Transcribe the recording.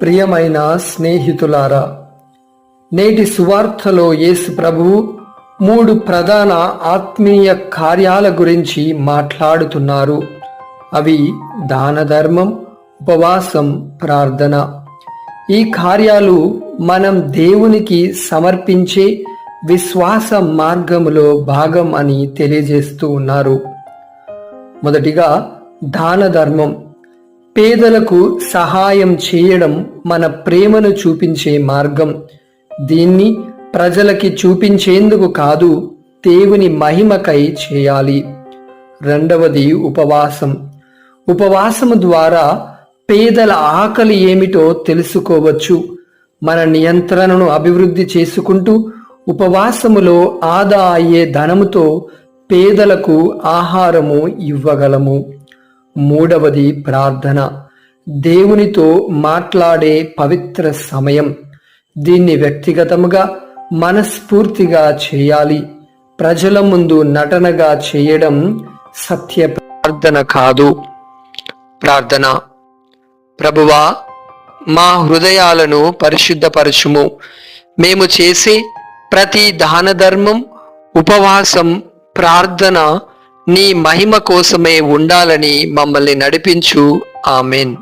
ప్రియమైన స్నేహితులారా నేటి సువార్తలో యేసు ప్రభువు మూడు ప్రధాన ఆత్మీయ కార్యాల గురించి మాట్లాడుతున్నారు. అవి దాన ధర్మం ఉపవాసం ప్రార్థన. ఈ కార్యాలు మనం దేవునికి సమర్పించే విశ్వాస మార్గములో భాగం అని తెలియజేస్తూ ఉన్నారు. మొదటిగా దాన ధర్మం పేదలకు సహాయం చేయడం మన ప్రేమను చూపించే మార్గం. దీన్ని ప్రజలకి చూపించేందుకు కాదు దేవుని మహిమకై చేయాలి. రెండవది ఉపవాసం. ఉపవాసము ద్వారా పేదల ఆకలి ఏమిటో తెలుసుకోవచ్చు. మన నియంత్రణను అభివృద్ధి చేసుకుంటూ ఉపవాసములో ఆదా అయ్యే ధనముతో పేదలకు ఆహారము ఇవ్వగలము. మూడవది ప్రార్థన. దేవునితో మాట్లాడే పవిత్ర సమయం. దీన్ని వ్యక్తిగతముగా మనస్ఫూర్తిగా చేయాలి. ప్రజల ముందు నటనగా చేయడం సత్య ప్రార్థన కాదు. ప్రార్థన. ప్రభువా మా హృదయాలను పరిశుద్ధపరచుము. మేము చేసే ప్రతి దాన ధర్మం ఉపవాసం ప్రార్థన నీ మహిమ కోసమే ఉండాలని మమ్మల్ని నడిపించు. ఆమెన్.